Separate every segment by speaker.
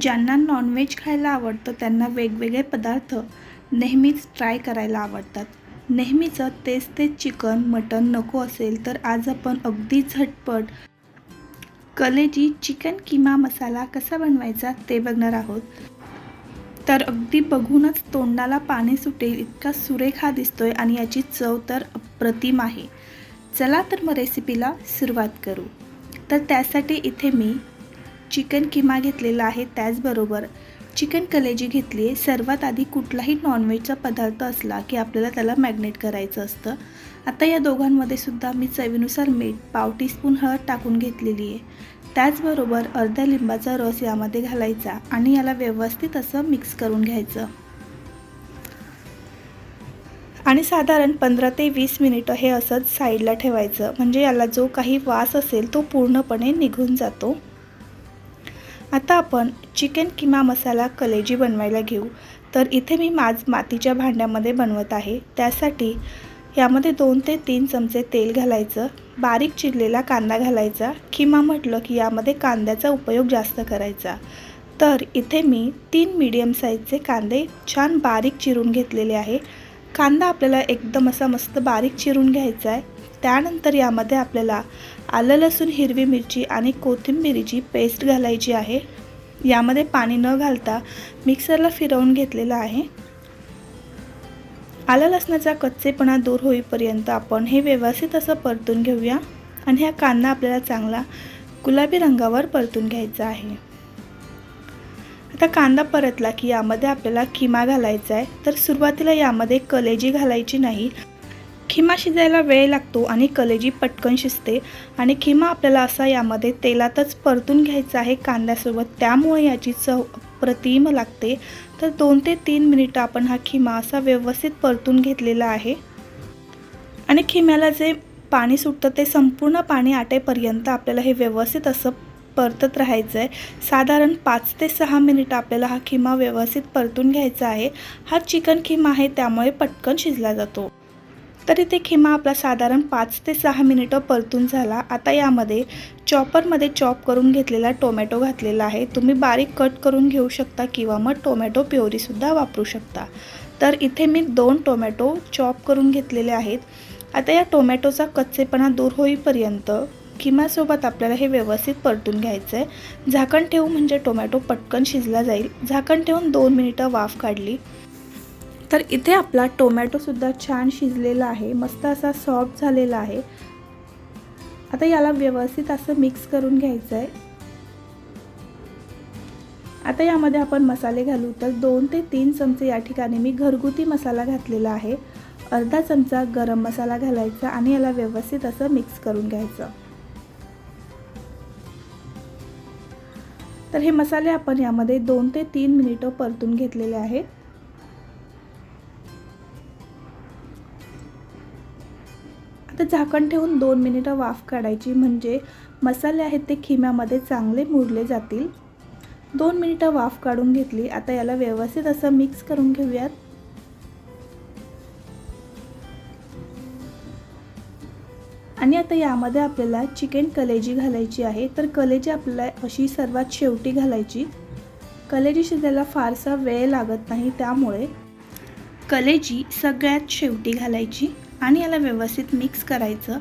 Speaker 1: ज्यांना नॉनव्हेज खायला आवडतं त्यांना वेगवेगळे पदार्थ नेहमीच ट्राय करायला आवडतात. नेहमीचं तेच तेच चिकन मटन नको असेल तर आज आपण अगदी झटपट कलेजी चिकन किमा मसाला कसा बनवायचा ते बघणार आहोत. तर अगदी बघूनच तोंडाला पाणी सुटेल इतका सुरेख हा दिसतोय आणि याची चव तर अप्रतिम आहे. चला तर मग रेसिपीला सुरुवात करू. तर त्यासाठी इथे मी चिकन किमा घेतलेला आहे त्याचबरोबर चिकन कलेजी घेतली आहे. सर्वात आधी कुठलाही नॉनव्हेजचा पदार्थ असला की आपल्याला त्याला मॅग्नेट करायचं असतं. आता या दोघांमध्ये सुद्धा मी चवीनुसार मीठ पाव टीस्पून हळद टाकून घेतलेली आहे. त्याचबरोबर अर्ध्या लिंबाचा रस यामध्ये घालायचा आणि याला व्यवस्थित असं मिक्स करून घ्यायचं. आणि साधारण पंधरा ते वीस मिनिटं हे असंच साईडला ठेवायचं. म्हणजे याला जो काही वास असेल तो पूर्णपणे निघून जातो. आता आपण चिकन किमा मसाला कलेजी बनवायला घेऊ. तर इथे मी माझ मातीच्या भांड्यामध्ये बनवत आहे. त्यासाठी यामध्ये दोन ते तीन चमचे तेल घालायचं बारीक चिरलेला कांदा घालायचा किमा म्हटलं की यामध्ये कांद्याचा उपयोग जास्त करायचा. तर इथे मी तीन मीडियम साईजचे कांदे छान बारीक चिरून घेतलेले आहे. कांदा आपल्याला एकदम असा मस्त बारीक चिरून घ्यायचा आहे. त्यानंतर यामध्ये आपल्याला आलं लसूण हिरवी मिरची आणि कोथिंबिरीची पेस्ट घालायची आहे. यामध्ये पाणी न घालता मिक्सरला फिरवून घेतलेलं आहे. आलं लसणाचा कच्चेपणा दूर होईपर्यंत आपण हे व्यवस्थित असं परतून घेऊया आणि हा कांदा आपल्याला चांगला गुलाबी रंगावर परतून घ्यायचा आहे. आता कांदा परतला की यामध्ये आपल्याला किमा घालायचा आहे. तर सुरुवातीला यामध्ये कलेजी घालायची नाही. खिमा शिजायला वेळ लागतो आणि कलेजी पटकन शिजते. आणि खिमा आपल्याला असा यामध्ये तेलातच परतून घ्यायचा आहे कांद्यासोबत. त्यामुळे याची चव प्रतिम लागते. तर दोन ते तीन मिनिटं आपण हा खिमा असा व्यवस्थित परतून घेतलेला आहे. आणि खिम्याला जे पाणी सुटतं ते संपूर्ण पाणी आटेपर्यंत आपल्याला हे व्यवस्थित असं परतत राहायचं आहे साधारण पाच ते सहा मिनिट आपल्याला हा खिमा व्यवस्थित परतून घ्यायचा आहे. हा चिकन खिमा आहे त्यामुळे पटकन शिजला जातो. तर इथे खिमा आपला साधारण पाच ते सहा मिनिटं परतून झाला. आता यामध्ये चॉपरमध्ये चॉप करून घेतलेला टोमॅटो घातलेला आहे. तुम्ही बारीक कट करून घेऊ शकता किंवा मग टोमॅटो प्युरीसुद्धा वापरू शकता. तर इथे मी दोन टोमॅटो चॉप करून घेतलेले आहेत. आता या टोमॅटोचा कच्चेपणा दूर होईपर्यंत किमासोबत आपल्याला हे व्यवस्थित परतून घ्यायचं आहे झाकण ठेवू म्हणजे टोमॅटो पटकन शिजला जाईल. झाकण ठेवून दोन मिनिटं वाफ काढली. तर इथे आपला टोमॅटोसुद्धा छान शिजलेला आहे. मस्त असा सॉफ्ट झालेला आहे. आता याला व्यवस्थित असं मिक्स करून घ्यायचं आहे आता यामध्ये आपण मसाले घालू. तर दोन ते तीन चमचे या ठिकाणी मी घरगुती मसाला घातलेला आहे. अर्धा चमचा गरम मसाला घालायचा आणि याला व्यवस्थित असं मिक्स करून घ्यायचं. तर हे मसाले आपण यामध्ये दोन ते तीन मिनिटं परतून घेतलेले आहेत. तर झाकण ठेवून दोन मिनिटं वाफ काढायची म्हणजे मसाले आहेत ते खिम्यामध्ये चांगले मुरले जातील. दोन मिनिटं वाफ काढून घेतली. आता याला व्यवस्थित असं मिक्स करून घेऊयात. आणि आता यामध्ये आपल्याला चिकन कलेजी घालायची आहे. तर कलेजी आपल्याला अशी सर्वात शेवटी घालायची. कलेजी शिजायला फारसा वेळ लागत नाही त्यामुळे कलेजी सगळ्यात शेवटी घालायची. आणि याला व्यवस्थित मिक्स करायचं.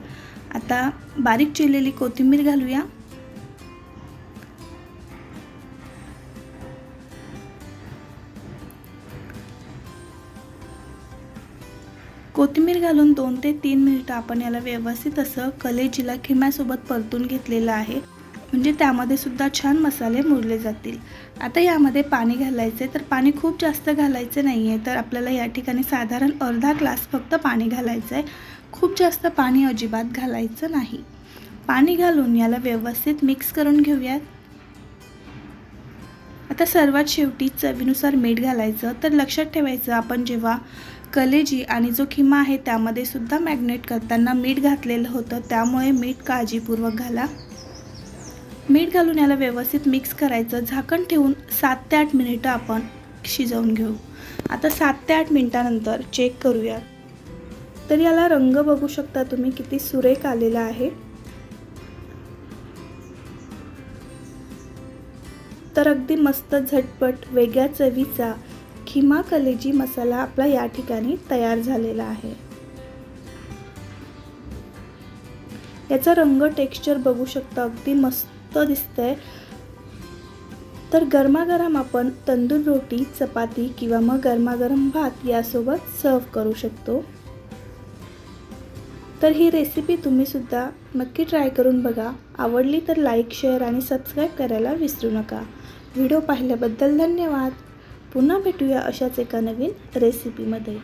Speaker 1: आता बारीक चिरलेली कोथिंबीर घालूया. कोथिंबीर घालून दोन ते तीन मिनिटं आपण याला व्यवस्थित असं कलेजीला खिम्यासोबत परतून घेतलेलं आहे. म्हणजे त्यामध्ये सुद्धा छान मसाले मुरले जातील. आता यामध्ये पाणी घालायचे तर पाणी खूप जास्त घालायचं नाही आहे तर आपल्याला या ठिकाणी साधारण अर्धा ग्लास फक्त पाणी घालायचं आहे खूप जास्त पाणी अजिबात घालायचं नाही. पाणी घालून याला व्यवस्थित मिक्स करून घेऊयात. आता सर्वात शेवटी चवीनुसार मीठ घालायचं. तर लक्षात ठेवायचं आपण जेव्हा कलेजी आणि जो खिमा आहे त्यामध्ये सुद्धा मॅग्नेट करताना मीठ घातलेलं होतं. त्यामुळे मीठ काळजीपूर्वक घाला. मीठ घालून याला व्यवस्थित मिक्स करायचं. झाकण ठेवून सात ते आठ मिनिटं आपण शिजवून घेऊ. आता सात ते आठ मिनटानंतर चेक करूया. तर याला रंग बघू शकता तुम्ही किती सुरेख आलेला आहे. तर अगदी मस्त झटपट वेगळ्या चवीचा खिमा कलेजी मसाला आपला या ठिकाणी तयार झालेला आहे. याचा रंग टेक्स्चर बघू शकता अगदी मस्त मस्त दिसतंय. तर गरमागरम आपण तंदूर रोटी चपाती किंवा मग गरमागरम भात यासोबत सर्व करू शकतो. तर ही रेसिपी तुम्हीसुद्धा नक्की ट्राय करून बघा. आवडली तर लाईक शेअर आणि सबस्क्राईब करायला विसरू नका. व्हिडिओ पाहिल्याबद्दल धन्यवाद. पुन्हा भेटूया अशाच एका नवीन रेसिपीमध्ये